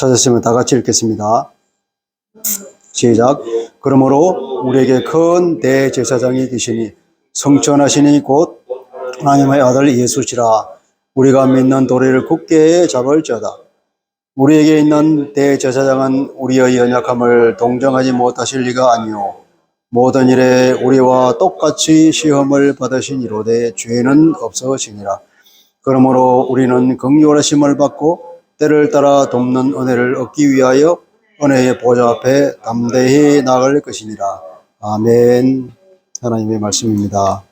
찾았으면 다 같이 읽겠습니다. 시작. 그러므로 우리에게 큰 대제사장이 계시니 성천하시니 곧 하나님의 아들 예수시라 우리가 믿는 도리를 굳게 잡을지어다. 우리에게 있는 대제사장은 우리의 연약함을 동정하지 못하실 리가 아니요 모든 일에 우리와 똑같이 시험을 받으신 이로되 죄는 없으시니라. 그러므로 우리는 긍휼하심을 받고 때를 따라 돕는 은혜를 얻기 위하여 은혜의 보좌 앞에 담대히 나갈 것이니라. 아멘. 하나님의 말씀입니다.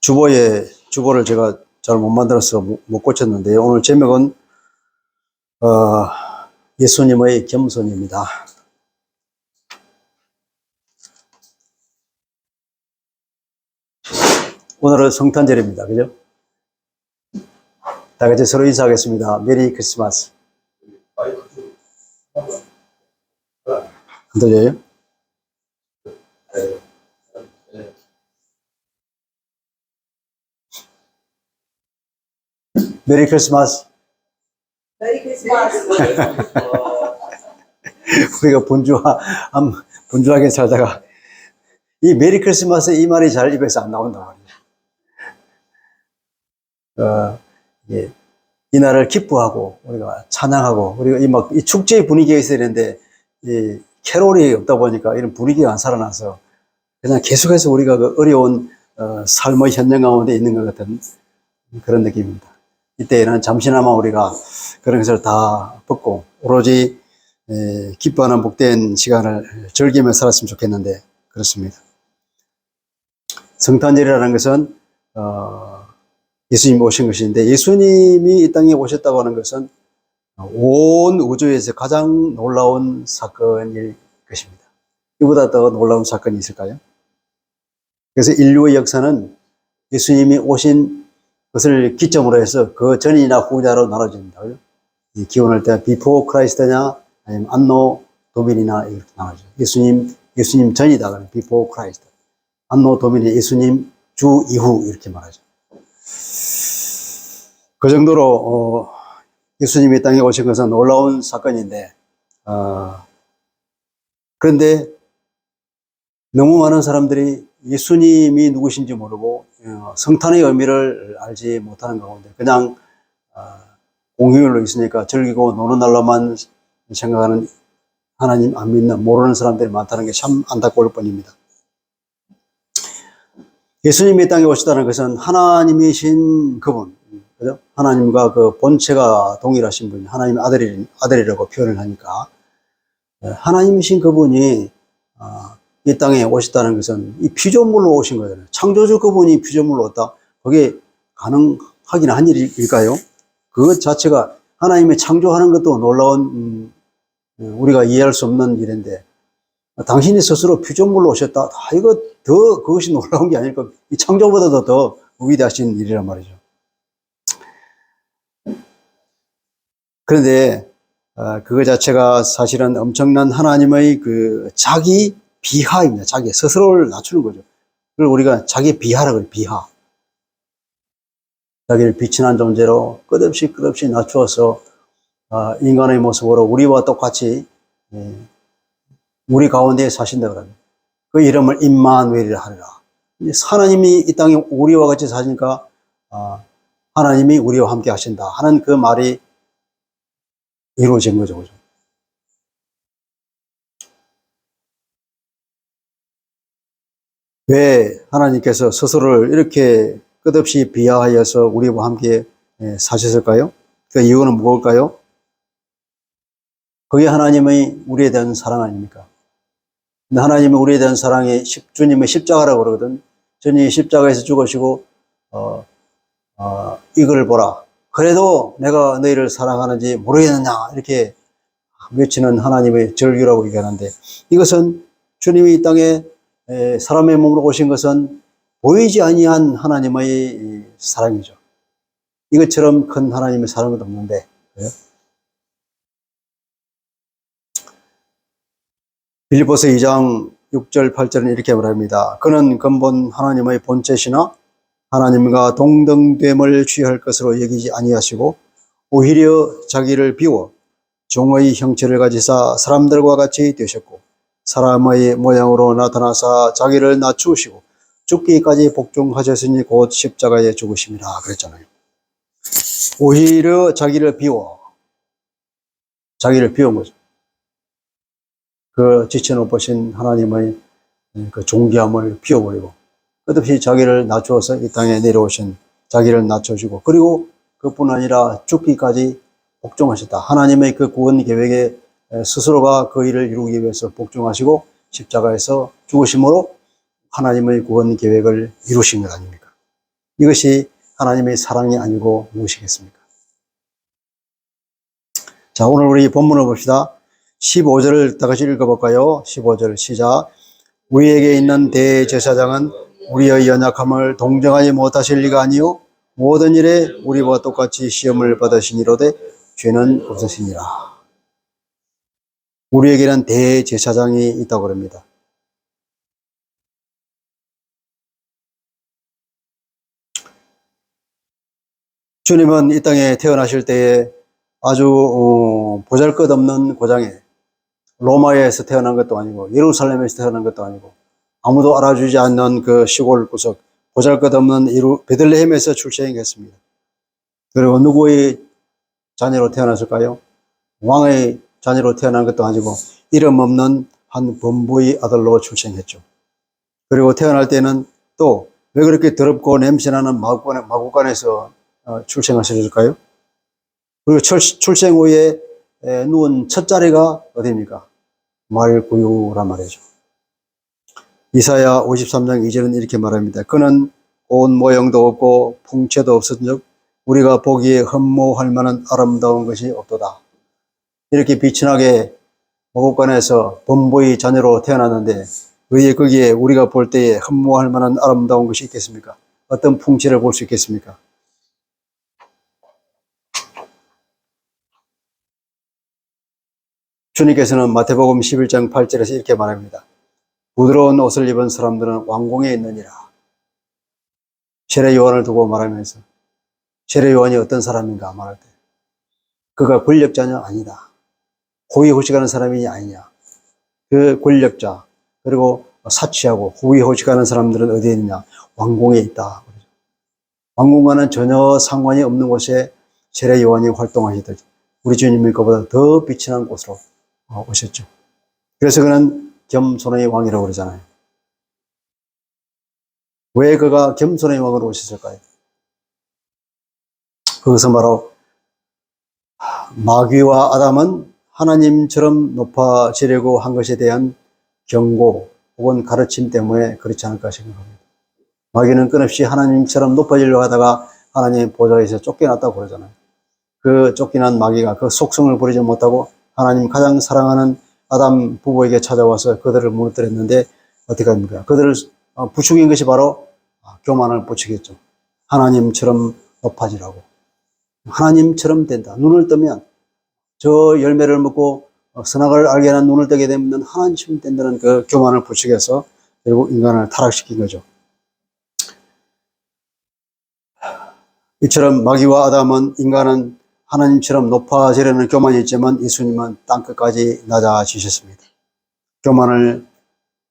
주보에 주보를 제가 잘 못 만들어서 못- 못 고쳤는데 오늘 제목은 어, 예수님의 겸손입니다. 오늘은 성탄절입니다. 그죠? 다 같이 서로 인사하겠습니다. 메리 크리스마스. 안 들려요? 메리 크리스마스. 메리 크리스마스. 우리가 분주하, 암, 분주하게 살다가 이 메리 크리스마스 이 말이 잘 입에서 안 나온단 말이에요. 어, 예. 이 날을 기뻐하고 우리가 찬양하고 우리가 이 막 이 축제의 분위기가 있어야 되는데 이 캐롤이 없다 보니까 이런 분위기가 안 살아나서 그냥 계속해서 우리가 그 어려운 어, 삶의 현장 가운데 있는 것 같은 그런 느낌입니다. 이때에는 잠시나마 우리가 그런 것을 다 벗고 오로지 에, 기뻐하는 복된 시간을 즐기며 살았으면 좋겠는데 그렇습니다. 성탄절이라는 것은 어, 예수님이 오신 것인데 예수님이 이 땅에 오셨다고 하는 것은 온 우주에서 가장 놀라운 사건일 것입니다. 이보다 더 놀라운 사건이 있을까요? 그래서 인류의 역사는 예수님이 오신 것을 기점으로 해서 그 전이나 후자로 나눠집니다. 기원할 때 비포 크라이스트냐 아니면 안노 도민이나 이렇게 나눠져. 예수님 예수님 전이다 그러면 비포 크라이스트. 안노 도민이 예수님 주 이후 이렇게 말하죠. 그 정도로 어, 예수님이 땅에 오신 것은 놀라운 사건인데 어, 그런데 너무 많은 사람들이 예수님이 누구신지 모르고 어, 성탄의 의미를 알지 못하는 가운데 그냥 어, 공휴일로 있으니까 즐기고 노는 날로만 생각하는 하나님 안 믿는 모르는 사람들이 많다는 게 참 안타까울 뿐입니다. 예수님이 이 땅에 오시다는 것은 하나님이신 그분, 그죠? 하나님과 그 본체가 동일하신 분, 하나님의 아들이, 아들이라고 표현을 하니까, 예, 하나님이신 그분이, 아, 이 땅에 오셨다는 것은 이 피조물로 오신 거잖아요. 창조주 그분이 피조물로 왔다? 그게 가능하긴 한 일일까요? 그것 자체가 하나님의 창조하는 것도 놀라운, 음, 우리가 이해할 수 없는 일인데, 당신이 스스로 피조물로 오셨다. 다 이거 더 그것이 놀라운 게 아닐까. 이 창조보다도 더 위대하신 일이란 말이죠. 그런데 어, 그거 자체가 사실은 엄청난 하나님의 그 자기 비하입니다. 자기 스스로를 낮추는 거죠. 그걸 우리가 자기 비하라 그래요. 비하. 자기를 비친한 존재로 끝없이 끝없이 낮추어서 어, 인간의 모습으로 우리와 똑같이 예, 우리 가운데 사신다 그러면 그 이름을 임마누엘이라 하리라. 하나님이 이 땅에 우리와 같이 사시니까 아, 하나님이 우리와 함께 하신다 하는 그 말이 이루어진 거죠. 그죠? 왜 하나님께서 스스로를 이렇게 끝없이 비하하여서 우리와 함께 예, 사셨을까요? 그 이유는 무엇일까요? 그게 하나님의 우리에 대한 사랑 아닙니까? 근데 하나님이 우리에 대한 사랑이 십- 주님의 십자가라고 그러거든. 주님이 십자가에서 죽으시고 어, 어, 이걸 보라. 그래도 내가 너희를 사랑하는지 모르겠느냐 이렇게 외치는 하나님의 절규라고 얘기하는데 이것은 주님이 이 땅에 에, 사람의 몸으로 오신 것은 보이지 아니한 하나님의 이 사랑이죠. 이것처럼 큰 하나님의 사랑은 없는데 그래요? 빌리포스 2장 6절 8절은 이렇게 말합니다. 그는 근본 하나님의 본체시나 하나님과 동등됨을 취할 것으로 여기지 아니하시고 오히려 자기를 비워 종의 형체를 가지사 사람들과 같이 되셨고 사람의 모양으로 나타나사 자기를 낮추시고 죽기까지 복종하셨으니 곧 십자가에 죽으심이라 그랬잖아요. 오히려 자기를 비워 자기를 비운 거죠. 그 지쳐놓으신 하나님의 그 존귀함을 비워버리고 끝없이 자기를 낮추어서 이 땅에 내려오신 자기를 낮춰주고 그리고 그뿐 아니라 죽기까지 복종하셨다. 하나님의 그 구원 계획에 스스로가 그 일을 이루기 위해서 복종하시고 십자가에서 죽으심으로 하나님의 구원 계획을 이루신 것 아닙니까? 이것이 하나님의 사랑이 아니고 무엇이겠습니까? 자, 오늘 우리 본문을 봅시다. 15절을 다 같이 읽어볼까요? 15절 시작. 우리에게 있는 대제사장은 우리의 연약함을 동정하지 못하실 리가 아니요 모든 일에 우리와 똑같이 시험을 받으시니로되 죄는 없으시니라. 우리에게는 대제사장이 있다고 합니다. 주님은 이 땅에 태어나실 때에 아주 어, 보잘것없는 고장에 로마에서 태어난 것도 아니고 예루살렘에서 태어난 것도 아니고 아무도 알아주지 않는 그 시골 구석 보잘것없는 이루 베들레헴에서 출생했습니다. 그리고 누구의 자녀로 태어났을까요? 왕의 자녀로 태어난 것도 아니고 이름 없는 한 범부의 아들로 출생했죠. 그리고 태어날 때는 또 왜 그렇게 더럽고 냄새나는 마구간, 마구간에서 어, 출생하셨을까요? 그리고 출, 출생 후에 에, 누운 첫 자리가 어디입니까? 말구유란 말이죠. 이사야 53장 2절은 이렇게 말합니다. 그는 온 모형도 없고 풍채도 없은즉 우리가 보기에 흠모할 만한 아름다운 것이 없도다. 이렇게 비천하게 모국간에서 범부의 자녀로 태어났는데 왜 거기에 우리가 볼 때에 흠모할 만한 아름다운 것이 있겠습니까? 어떤 풍채를 볼 수 있겠습니까? 주님께서는 마태복음 11장 8절에서 이렇게 말합니다. 부드러운 옷을 입은 사람들은 왕궁에 있느니라. 세례 요한을 두고 말하면서 세례 요한이 어떤 사람인가 말할 때 그가 권력자냐 아니다. 호의호식하는 사람이 아니냐. 그 권력자 그리고 사치하고 호의호식하는 사람들은 어디에 있느냐. 왕궁에 있다. 왕궁과는 전혀 상관이 없는 곳에 세례 요한이 활동하시듯 우리 주님이 그보다 더 빛이 난 곳으로 어, 오셨죠. 그래서 그는 겸손의 왕이라고 그러잖아요. 왜 그가 겸손의 왕으로 오셨을까요? 그것은 바로 마귀와 아담은 하나님처럼 높아지려고 한 것에 대한 경고 혹은 가르침 때문에 그렇지 않을까 생각합니다. 마귀는 끊없이 하나님처럼 높아지려고 하다가 하나님의 보좌에서 쫓겨났다고 그러잖아요. 그 쫓겨난 마귀가 그 속성을 부리지 못하고 하나님 가장 사랑하는 아담 부부에게 찾아와서 그들을 무너뜨렸는데 어떻게 합니까? 그들을 어, 부추긴 것이 바로 교만을 부추겼죠. 하나님처럼 높아지라고. 하나님처럼 된다. 눈을 뜨면 저 열매를 먹고 어, 선악을 알게 하는 눈을 뜨게 되면 하나님처럼 된다는 그 교만을 부추겨서 결국 인간을 타락시킨 거죠. 이처럼 마귀와 아담은 인간은 하나님처럼 높아지려는 교만이 있지만 예수님은 땅끝까지 낮아지셨습니다. 교만을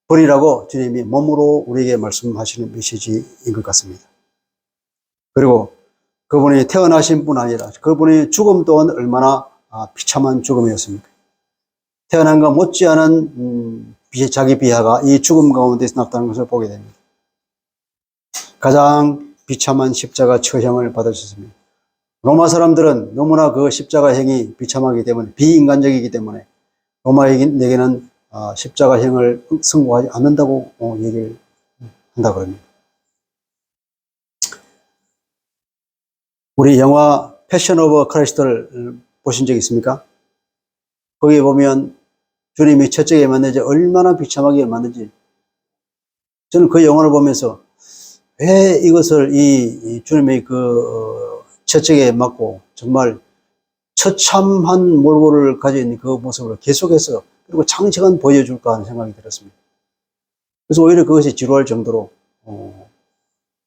버리라고 주님이 몸으로 우리에게 말씀하시는 메시지인 것 같습니다. 그리고 그분이 태어나신 뿐 아니라 그분의 죽음 또한 얼마나 아, 비참한 죽음이었습니까? 태어난 것 못지않은 음, 자기 비하가 이 죽음 가운데서 나타나는 것을 보게 됩니다. 가장 비참한 십자가 처형을 받으셨습니다. 로마 사람들은 너무나 그 십자가 행이 비참하기 때문에 비인간적이기 때문에 로마에게는 아, 십자가형을 선고하지 않는다고 어, 얘기를 한다고 합니다. 우리 영화 패션 오브 크라이스트를 보신 적 있습니까? 거기에 보면 주님이 첫째에 만나지 얼마나 비참하게 만든지 저는 그 영화를 보면서 왜 이것을 이, 주님의 그 첫째에 맞고 정말 처참한 몰골을 가진 그 모습을 계속해서 그리고 장시간 보여줄까 하는 생각이 들었습니다. 그래서 오히려 그것이 지루할 정도로 어,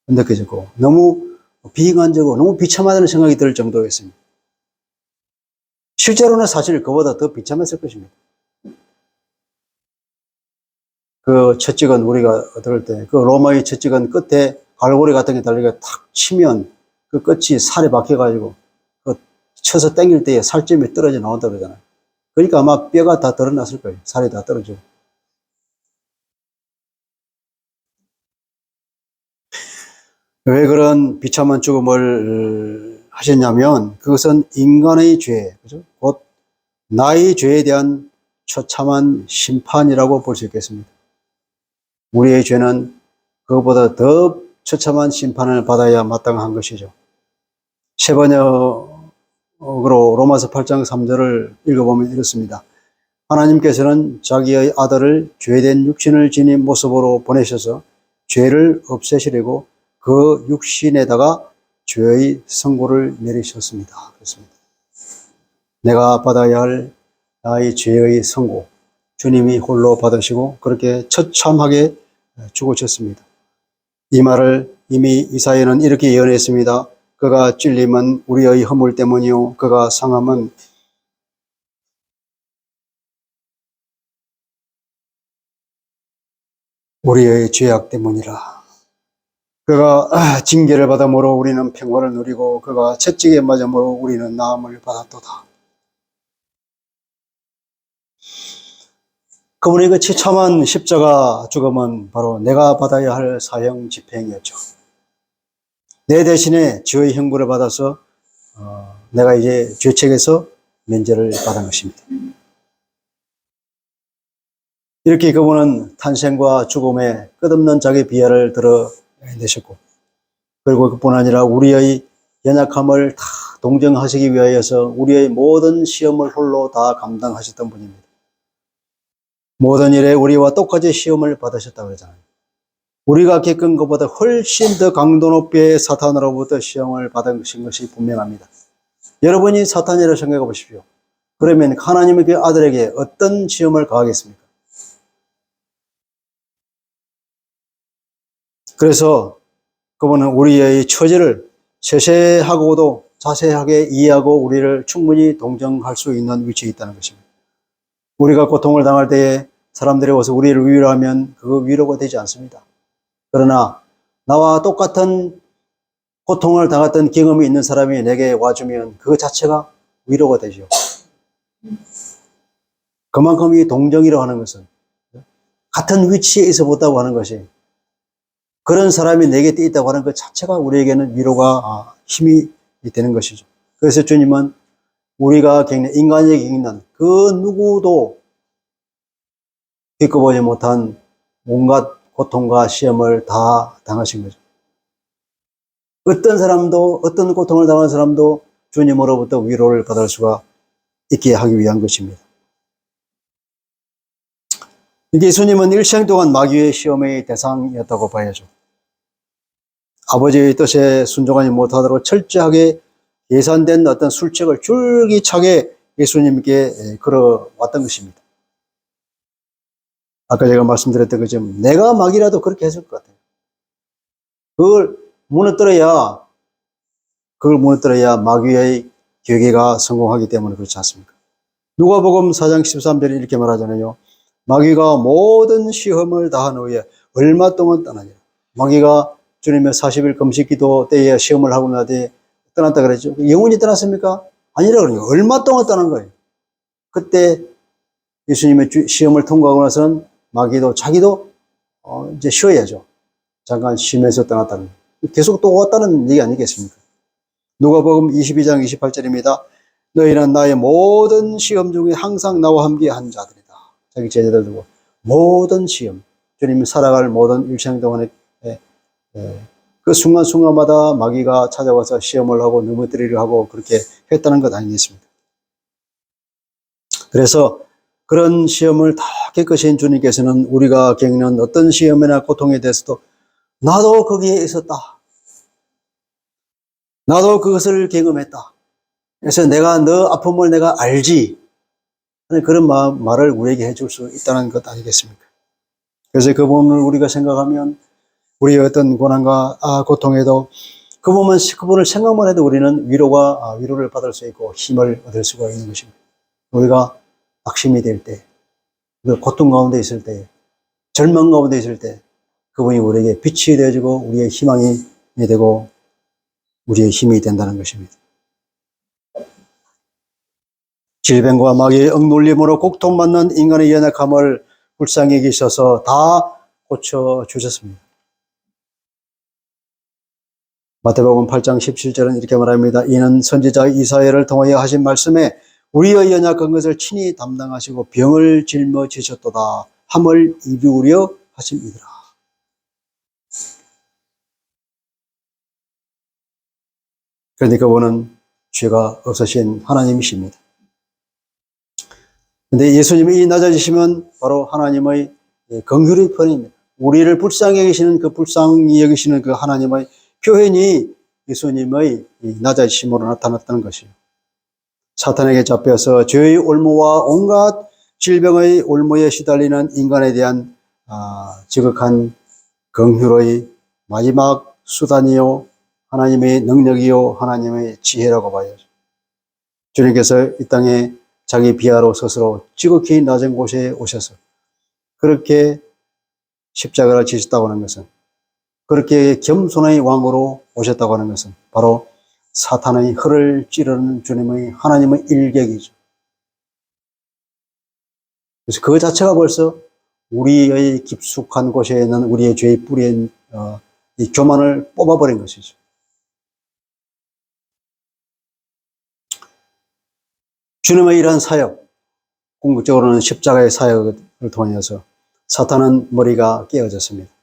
느껴졌고 너무 비인간적으로 너무 비참하다는 생각이 들 정도였습니다. 실제로는 사실 그보다 더 비참했을 것입니다. 그 채찍은 우리가 얻을 때, 그 로마의 채찍은 끝에 갈고리 같은 게 달리게 탁 치면 그 끝이 살에 박혀가지고 그 쳐서 당길 때에 살점이 떨어져 나온다 그러잖아요. 그러니까 아마 뼈가 다 드러났을 거예요. 살이 다 떨어지고. 왜 그런 비참한 죽음을 하셨냐면 그것은 인간의 죄, 그죠? 곧 나의 죄에 대한 처참한 심판이라고 볼 수 있겠습니다. 우리의 죄는 그것보다 더 처참한 심판을 받아야 마땅한 것이죠. 세 번역으로 로마서 8장 3절을 읽어보면 이렇습니다. 하나님께서는 자기의 아들을 죄된 육신을 지닌 모습으로 보내셔서 죄를 없애시려고 그 육신에다가 죄의 선고를 내리셨습니다. 그렇습니다. 내가 받아야 할 나의 죄의 선고, 주님이 홀로 받으시고 그렇게 처참하게 죽으셨습니다. 이 말을 이미 이사야는 이렇게 예언했습니다. 그가 찔림은 우리의 허물 때문이요, 그가 상함은 우리의 죄악 때문이라. 그가 아, 징계를 받음으로 우리는 평화를 누리고 그가 채찍에 맞음으로 우리는 나음을 받았도다. 그분의 그 처참한 십자가 죽음은 바로 내가 받아야 할 사형 집행이었죠. 내 대신에 죄의 형벌을 받아서 어, 내가 이제 죄책에서 면제를 받은 것입니다. 이렇게 그분은 탄생과 죽음의 끝없는 자기 비하를 드러내셨고 그리고 그뿐 아니라 우리의 연약함을 다 동정하시기 위하여서 우리의 모든 시험을 홀로 다 감당하셨던 분입니다. 모든 일에 우리와 똑같이 시험을 받으셨다고 그러잖아요. 우리가 겪은 것보다 훨씬 더 강도 높게 사탄으로부터 시험을 받은 것이 분명합니다. 여러분이 사탄이라고 생각해 보십시오. 그러면 하나님의 그 아들에게 어떤 시험을 가하겠습니까? 그래서 그분은 우리의 처지를 세세하고도 자세하게 이해하고 우리를 충분히 동정할 수 있는 위치에 있다는 것입니다. 우리가 고통을 당할 때에 사람들이 와서 우리를 위로하면 그거 위로가 되지 않습니다. 그러나 나와 똑같은 고통을 당했던 경험이 있는 사람이 내게 와주면 그 자체가 위로가 되죠. 그만큼 이 동정이라고 하는 것은 같은 위치에 있어 보다고 하는 것이 그런 사람이 내게 있다고 하는 것 자체가 우리에게는 위로가 아, 힘이 되는 것이죠. 그래서 주님은 우리가 겪는 인간이 겪는 그 누구도 겪어보지 못한 온갖 고통과 시험을 다 당하신 거죠. 어떤 사람도 어떤 고통을 당한 사람도 주님으로부터 위로를 받을 수가 있게 하기 위한 것입니다. 예수님은 일생 동안 마귀의 시험의 대상이었다고 봐야죠. 아버지의 뜻에 순종하지 못하도록 철저하게 예산된 어떤 술책을 줄기차게 예수님께 걸어왔던 것입니다. 아까 제가 말씀드렸던 것처럼 내가 마귀라도 그렇게 했을 것 같아요. 그걸 무너뜨려야 그걸 무너뜨려야 마귀의 계계가 성공하기 때문에 그렇지 않습니까? 누가복음 4장 13절에 이렇게 말하잖아요. 마귀가 모든 시험을 다한 후에 얼마 동안 떠나냐. 마귀가 주님의 40일 금식 기도 때에 시험을 하고 나되 떠났다 그랬죠. 영원히 떠났습니까? 아니라 그러니까 얼마 동안 떠난 거예요. 그때 예수님의 시험을 통과하고 나서는 마귀도 자기도 어 이제 쉬어야죠. 잠깐 쉬면서 떠났다는. 계속 또 왔다는 얘기 아니겠습니까? 누가복음 22장 28절입니다. 너희는 나의 모든 시험 중에 항상 나와 함께 한 자들이다. 자기 제자들 두고 모든 시험, 주님이 살아갈 모든 일생 동안에 그 순간순간마다 마귀가 찾아와서 시험을 하고 넘어뜨리려 하고 그렇게 했다는 것 아니겠습니까? 그래서 그런 시험을 다 겪으신 주님께서는 우리가 겪는 어떤 시험이나 고통에 대해서도 나도 거기에 있었다. 나도 그것을 경험했다. 그래서 내가 너 아픔을 내가 알지. 하는 그런 마, 말을 우리에게 해줄 수 있다는 것 아니겠습니까? 그래서 그 부분을 우리가 생각하면 우리의 어떤 고난과 아, 고통에도 그분만 그분을 생각만 해도 우리는 위로가 아, 위로를 받을 수 있고 힘을 얻을 수가 있는 것입니다. 우리가 낙심이 될 때, 우리가 고통 가운데 있을 때, 절망 가운데 있을 때, 그분이 우리에게 빛이 되어지고 우리의 희망이 되고 우리의 힘이 된다는 것입니다. 질병과 마귀의 억눌림으로 고통받는 인간의 연약함을 불쌍히 여기셔서 다 고쳐주셨습니다. 마태복음 8장 17절은 이렇게 말합니다. 이는 선지자 이사야를 통하여 하신 말씀에 우리의 연약한 것을 친히 담당하시고 병을 짊어지셨도다 함을 이루려 하십니다. 그런데 그분은 죄가 없으신 하나님이십니다. 근데 예수님이 이 낮아지시면 바로 하나님의 긍휼의 편입니다. 우리를 불쌍히 여기시는 그 불쌍히 여기시는 그 하나님의 표현이 예수님의 이 낮아지심으로 나타났다는 것이요. 사탄에게 잡혀서 죄의 올무와 온갖 질병의 올무에 시달리는 인간에 대한 아, 지극한 긍휼의 마지막 수단이요 하나님의 능력이요 하나님의 지혜라고 봐요. 주님께서 이 땅에 자기 비하로 스스로 지극히 낮은 곳에 오셔서 그렇게 십자가를 지셨다고 하는 것은 그렇게 겸손의 왕으로 오셨다고 하는 것은 바로 사탄의 혀를 찌르는 주님의 하나님의 일격이죠. 그래서 그 자체가 벌써 우리의 깊숙한 곳에 있는 우리의 죄의 뿌리인 어, 이 교만을 뽑아버린 것이죠. 주님의 이러한 사역, 궁극적으로는 십자가의 사역을 통해서 사탄은 머리가 깨어졌습니다.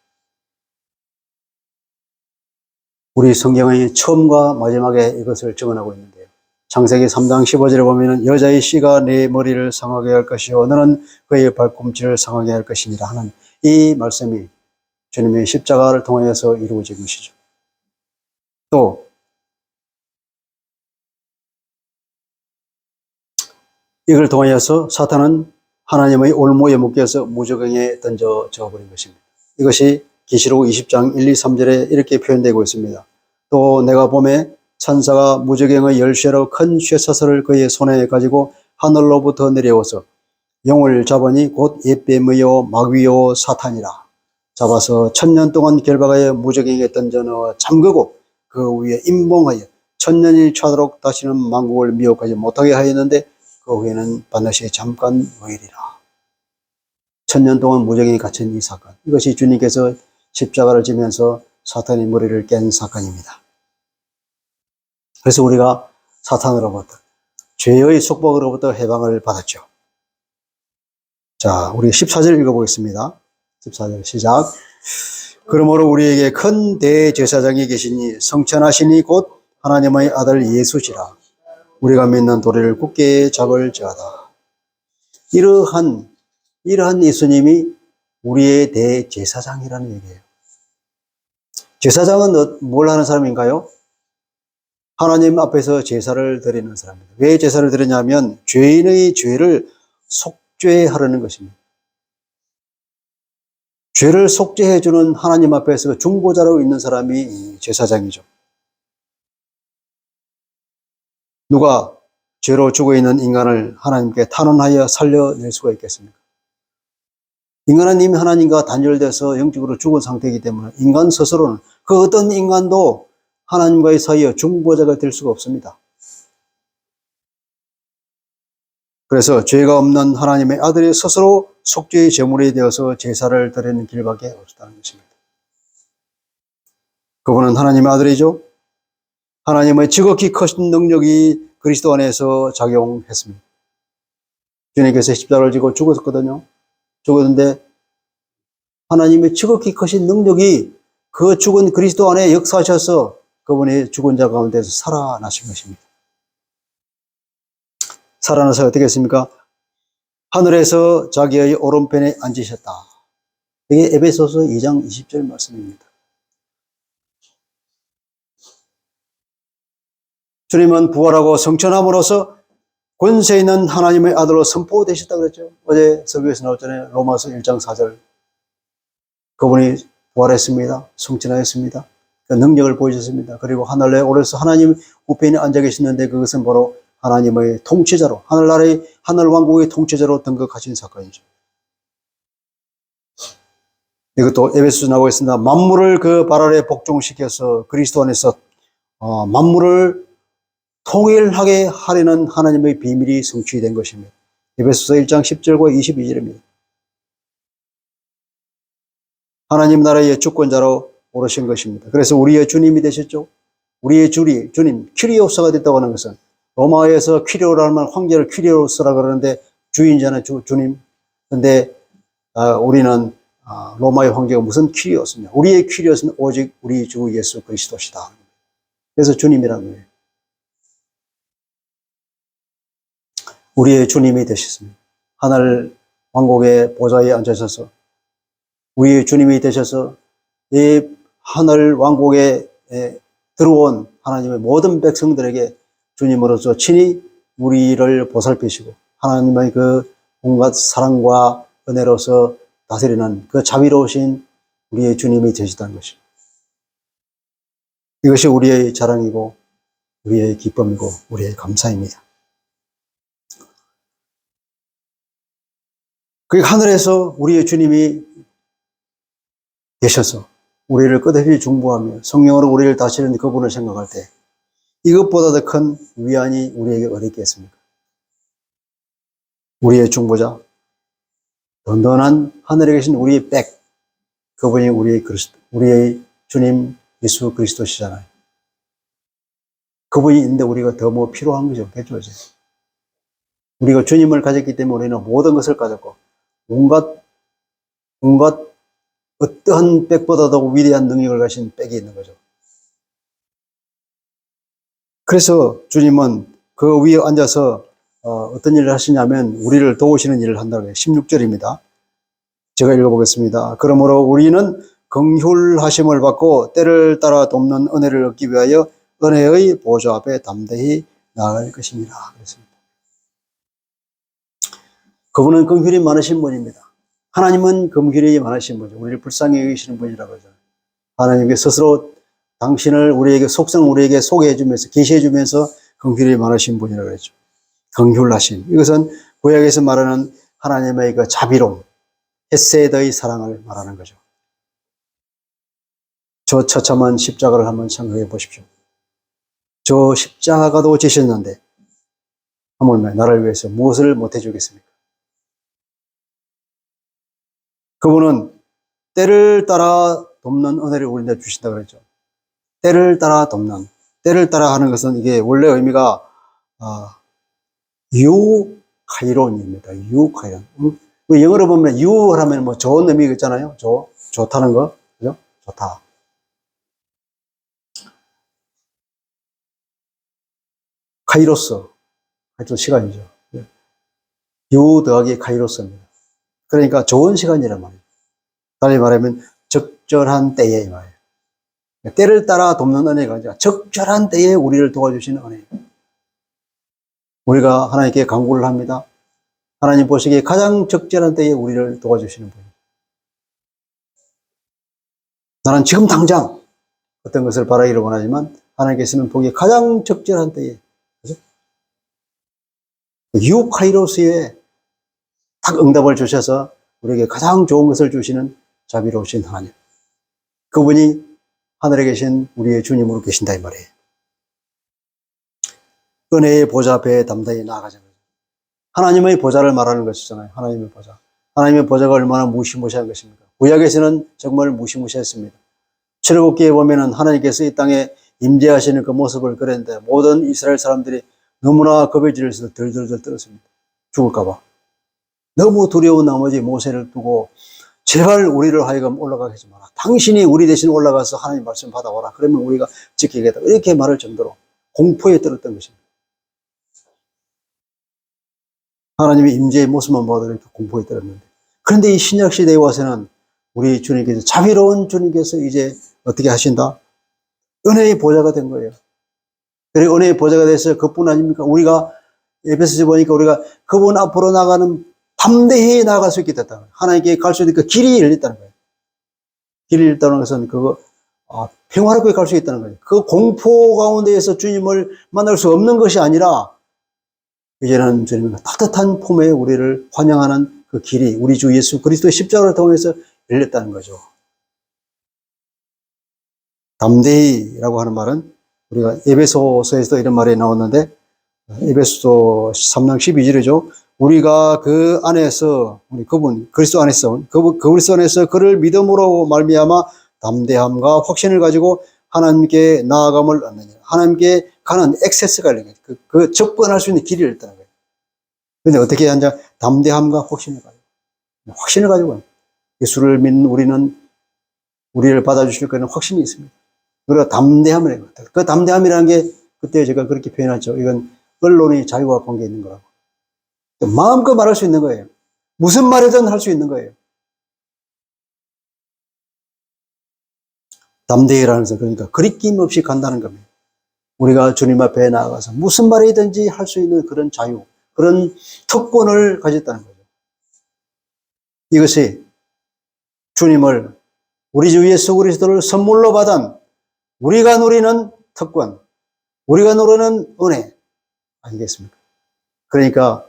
우리 성경의 처음과 마지막에 이것을 증언하고 있는데요. 창세기 3장 15절에 보면 여자의 씨가 내 머리를 상하게 할 것이요 너는 그의 발꿈치를 상하게 할 것이니라 하는 이 말씀이 주님의 십자가를 통하여서 이루어진 것이죠. 또 이걸 통하여서 사탄은 하나님의 올무에 묶여서 무적행에 던져져 버린 것입니다. 이것이 계시록 20장 1, 2, 3절에 이렇게 표현되고 있습니다. 또 내가 봄에 천사가 무적행의 열쇠로 큰 쇠사슬을 그의 손에 가지고 하늘로부터 내려와서 영을 잡으니 곧 옛뱀이요 마귀요 사탄이라 잡아서 천년 동안 결박하여 무적행에 던져 넣어 잠그고 그 위에 임봉하여 천년이 차도록 다시는 만국을 미혹하지 못하게 하였는데 그 후에는 반드시 잠깐 모이리라. 천년 동안 무적행에 갇힌 이 사건. 이것이 주님께서 십자가를 지면서 사탄의 머리를 깬 사건입니다. 그래서 우리가 사탄으로부터, 죄의 속박으로부터 해방을 받았죠. 자, 우리 14절 읽어보겠습니다. 14절 시작. 그러므로 우리에게 큰 대제사장이 계시니 성천하시니 곧 하나님의 아들 예수시라. 우리가 믿는 도리를 굳게 잡을지어다. 이러한, 이러한 예수님이 우리의 대제사장이라는 얘기예요. 제사장은 어- 뭘 하는 사람인가요? 하나님 앞에서 제사를 드리는 사람입니다. 왜 제사를 드리냐면 죄인의 죄를 속죄하려는 것입니다. 죄를 속죄해주는 하나님 앞에서 그 중보자로 있는 사람이 이 제사장이죠. 누가 죄로 죽어 있는 인간을 하나님께 탄원하여 살려낼 수가 있겠습니까? 인간은 이미 하나님과 단절돼서 영적으로 죽은 상태이기 때문에 인간 스스로는 그 어떤 인간도 하나님과의 사이에 중보자가 될 수가 없습니다. 그래서 죄가 없는 하나님의 아들이 스스로 속죄의 제물이 되어서 제사를 드리는 길밖에 없다는 것입니다. 그분은 하나님의 아들이죠. 하나님의 지극히 크신 능력이 그리스도 안에서 작용했습니다. 주님께서 십자가를 지고 죽었거든요. 죽었는데 하나님의 지극히 크신 능력이 그 죽은 그리스도 안에 역사하셔서 그분이 죽은 자 가운데서 살아나신 것입니다. 살아나서 어떻게 했습니까? 하늘에서 자기의 오른편에 앉으셨다. 이게 에베소서 2장 20절 말씀입니다. 주님은 부활하고 성천함으로써 권세 있는 하나님의 아들로 선포되셨다 그랬죠. 어제 설교에서 나왔잖아요. 로마서 1장 4절. 그분이 부활했습니다. 성천하였습니다. 그 능력을 보여줬습니다. 그리고 하늘에 오래서 하나님 우편에 앉아 계시는데 그것은 바로 하나님의 통치자로 하늘나라의 하늘 왕국의 통치자로 등극하신 사건이죠. 이것도 에베소서 나오고 있습니다. 만물을 그 발 아래 복종시켜서 그리스도 안에서 어, 만물을 통일하게 하려는 하나님의 비밀이 성취된 것입니다. 에베소서 1장 10절과 22절입니다. 하나님 나라의 주권자로 오르신 것입니다. 그래서 우리의 주님이 되셨죠. 우리의 주리, 주님, 퀴리오스가 됐다고 하는 것은 로마에서 퀴리오라는 말 황제를 퀴리오스라 그러는데 주인자는 주, 주님. 근데 아, 우리는 아, 로마의 황제가 무슨 퀴리오스냐. 우리의 퀴리오스는 오직 우리 주 예수 그리스도시다. 그래서 주님이라는 거예요. 우리의 주님이 되셨습니다. 하늘 왕국의 보좌에 앉으셔서 우리의 주님이 되셔서 이 하늘 왕국에 에, 들어온 하나님의 모든 백성들에게 주님으로서 친히 우리를 보살피시고 하나님의 그 온갖 사랑과 은혜로서 다스리는 그 자비로우신 우리의 주님이 되시다는 것입니다. 이것이 우리의 자랑이고 우리의 기쁨이고 우리의 감사입니다. 그 하늘에서 우리의 주님이 되셔서 우리를 끝없이 중보하며 성령으로 우리를 다스리는 그분을 생각할 때 이것보다 더 큰 위안이 우리에게 어디 있겠습니까? 우리의 중보자, 던던한 하늘에 계신 우리의 백, 그분이 우리의 그리스도, 우리의 주님 예수 그리스도시잖아요. 그분이 있는데 우리가 더 뭐 필요한 거죠. 개조지. 우리가 주님을 가졌기 때문에 우리는 모든 것을 가졌고, 온갖, 온갖 어떠한 백보다도 위대한 능력을 가진 백이 있는 거죠. 그래서 주님은 그 위에 앉아서 어, 떤 일을 하시냐면 우리를 도우시는 일을 한다고 해요. 16절입니다. 제가 읽어보겠습니다. 그러므로 우리는 긍휼하심을 받고 때를 따라 돕는 은혜를 얻기 위하여 은혜의 보좌 앞에 담대히 나아갈 것입니다. 그랬습니다. 그분은 긍휼이 많으신 분입니다. 하나님은 긍휼이 많으신 분이죠. 우리를 불쌍히 여기시는 분이라고 하죠. 하나님께 스스로 당신을 우리에게 속성 우리에게 소개해 주면서 계시해 주면서 긍휼이 많으신 분이라고 했죠. 긍휼하심. 이것은 구약에서 말하는 하나님의 그 자비로움, 헤세드의 사랑을 말하는 거죠. 저 처참한 십자가를 한번 생각해 보십시오. 저 십자가도 지셨는데 하물며 나를 위해서 무엇을 못해 주겠습니까? 그분은 때를 따라 돕는 은혜를 우리한테 주신다 그랬죠. 때를 따라 돕는. 때를 따라 하는 것은 이게 원래 의미가 아, 유카이론입니다. 유카이론. 음, 그 영어로 보면 유하면 뭐 좋은 의미가 있잖아요. 좋, 좋다는 거. 그죠? 좋다. 카이로스. 하여튼 시간이죠. 유 더하기 카이로스입니다. 그러니까 좋은 시간이란 말이에요. 다시 말하면 적절한 때에 이 말이에요. 때를 따라 돕는 은혜가 아니라 적절한 때에 우리를 도와주시는 은혜예요. 우리가 하나님께 간구를 합니다. 하나님 보시기에 가장 적절한 때에 우리를 도와주시는 분이에요. 나는 지금 당장 어떤 것을 바라기를 원하지만 하나님께서는 보기에 가장 적절한 때에 그죠? 유카이로스에 딱 응답을 주셔서 우리에게 가장 좋은 것을 주시는 자비로우신 하나님. 그분이 하늘에 계신 우리의 주님으로 계신다 이 말이에요. 은혜의 보좌 앞에 담대히 나아가자. 하나님의 보좌를 말하는 것이잖아요. 하나님의 보좌. 하나님의 보좌가 얼마나 무시무시한 것입니까? 구약에서는 정말 무시무시했습니다. 출애굽기에 보면은 하나님께서 이 땅에 임재하시는 그 모습을 그렸는데 모든 이스라엘 사람들이 너무나 겁에 질려서 들들들 떨었습니다. 죽을까봐. 너무 두려운 나머지 모세를 두고 제발 우리를 하여금 올라가게 하지 마라. 당신이 우리 대신 올라가서 하나님 말씀 받아오라. 그러면 우리가 지키겠다. 이렇게 말할 정도로 공포에 떨었던 것입니다. 하나님의 임재의 모습만 봐도 이렇게 공포에 떨었는데. 그런데 이 신약 시대에 와서는 우리 주님께서 자비로운 주님께서 이제 어떻게 하신다? 은혜의 보좌가 된 거예요. 그리고 은혜의 보좌가 돼서 그뿐 아닙니까? 우리가 에베소서 보니까 우리가 그분 앞으로 나가는 담대히 나아갈 수 있게 됐다. 하나님께 갈 수 있는 그 길이 열렸다는 거예요. 길을 잃다는 것은 그거 아, 평화롭게 갈 수 있다는 거예요. 그 공포 가운데에서 주님을 만날 수 없는 것이 아니라 이제는 주님의 따뜻한 품에 우리를 환영하는 그 길이 우리 주 예수 그리스도의 십자가를 통해서 열렸다는 거죠. 담대히라고 하는 말은 우리가 에베소서에서도 이런 말이 나왔는데 에베소 3장 12절이죠. 우리가 그 안에서 우리 그분 그리스도 안에서 그 그리스도 안에서 그를 믿음으로 말미암아 담대함과 확신을 가지고 하나님께 나아감을 얻느냐. 하나님께 가는 액세스가 있는 거예요. 그, 그 접근할 수 있는 길이 있다는 거예요. 근데 어떻게 하냐? 담대함과 확신을 가지고 확신을 가지고 예수를 믿는 우리는 우리를 받아주실 거는 확신이 있습니다. 우리가 담대함을 해요. 그 담대함이라는 게 그때 제가 그렇게 표현하죠. 이건 언론의 자유와 관계 있는 거라고. 마음껏 말할 수 있는 거예요. 무슨 말이든 할 수 있는 거예요. 담대히라는 것은 그러니까 거리낌 없이 간다는 겁니다. 우리가 주님 앞에 나아가서 무슨 말이든지 할 수 있는 그런 자유, 그런 특권을 가졌다는 거죠. 이것이 주님을 우리 주 예수 그리스도를 선물로 받은 우리가 누리는 특권, 우리가 누리는 은혜 아니겠습니까? 그러니까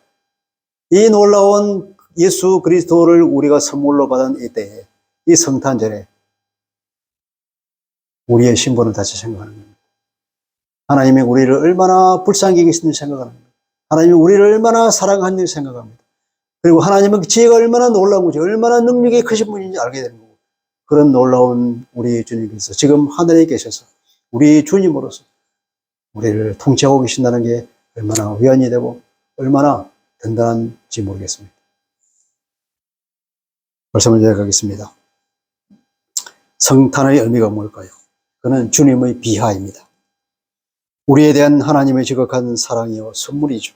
이 놀라운 예수 그리스도를 우리가 선물로 받은 이 때에, 이 성탄절에 우리의 신분을 다시 생각하는 겁니다. 하나님이 우리를 얼마나 불쌍히 계시는지 생각하는 겁니다. 하나님이 우리를 얼마나 사랑하는지 생각합니다. 그리고 하나님은 지혜가 얼마나 놀라운 건지, 얼마나 능력이 크신 분인지 알게 되는 거고, 그런 놀라운 우리 주님께서 지금 하늘에 계셔서 우리 주님으로서 우리를 통치하고 계신다는 게 얼마나 위안이 되고, 얼마나 든든한지 모르겠습니다. 말씀을 이어가겠습니다. 성탄의 의미가 뭘까요? 그는 주님의 비하입니다. 우리에 대한 하나님의 지극한 사랑이요 선물이죠.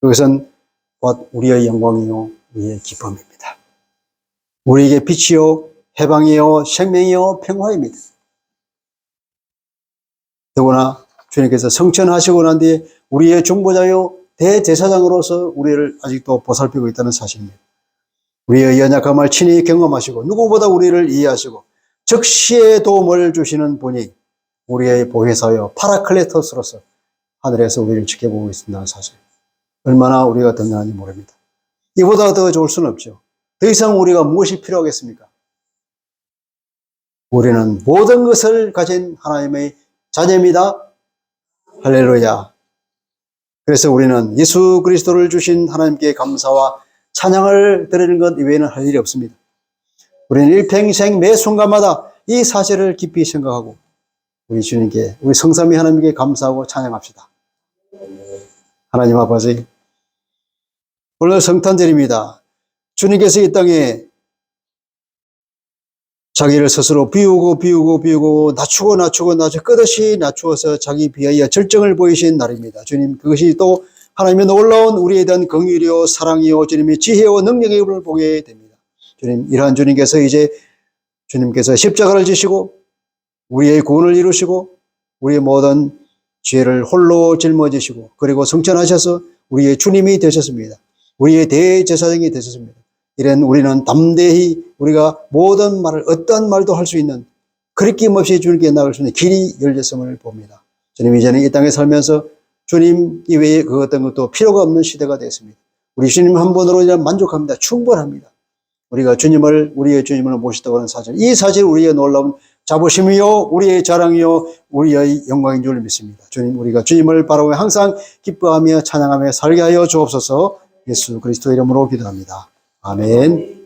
그것은 곧 우리의 영광이요 우리의 기쁨입니다. 우리에게 빛이요 해방이요 생명이요 평화입니다. 더구나 주님께서 성천하시고 난 뒤에 우리의 중보자요 대제사장으로서 우리를 아직도 보살피고 있다는 사실입니다. 우리의 연약함을 친히 경험하시고 누구보다 우리를 이해하시고 즉시의 도움을 주시는 분이 우리의 보혜사여 파라클레토스로서 하늘에서 우리를 지켜보고 있습니다는 사실. 얼마나 우리가 든든한지 모릅니다. 이보다 더 좋을 수는 없죠. 더 이상 우리가 무엇이 필요하겠습니까? 우리는 모든 것을 가진 하나님의 자녀입니다. 할렐루야. 그래서 우리는 예수 그리스도를 주신 하나님께 감사와 찬양을 드리는 것 이외에는 할 일이 없습니다. 우리는 일평생 매 순간마다 이 사실을 깊이 생각하고 우리 주님께, 우리 성삼위 하나님께 감사하고 찬양합시다. 하나님 아버지, 오늘 성탄절입니다. 주님께서 이 땅에 자기를 스스로 비우고 비우고 비우고 낮추고 낮추고 낮추고 끝없이 낮추어서 자기 비하여 절정을 보이신 날입니다. 주님 그것이 또 하나님의 놀라운 우리에 대한 긍휼이요 사랑이요 주님의 지혜와 능력을 보게 됩니다. 주님 이러한 주님께서 이제 주님께서 십자가를 지시고 우리의 구원을 이루시고 우리의 모든 죄를 홀로 짊어지시고 그리고 성천하셔서 우리의 주님이 되셨습니다. 우리의 대제사장이 되셨습니다. 이런 우리는 담대히 우리가 모든 말을 어떠한 말도 할 수 있는 그리낌 없이 주님께 나갈 수 있는 길이 열렸음을 봅니다. 주님 이제는 이 땅에 살면서 주님 이외에 그 어떤 것도 필요가 없는 시대가 됐습니다. 우리 주님 한 이제 만족합니다. 충분합니다. 우리가 주님을 우리의 주님을 모시다고 하는 사실, 이 사실 우리의 놀라운 자부심이요, 우리의 자랑이요, 우리의 영광인 줄 믿습니다. 주님, 우리가 주님을 바라보며 항상 기뻐하며 찬양하며 살게 하여 주옵소서. 예수 그리스도 이름으로 기도합니다. 아멘.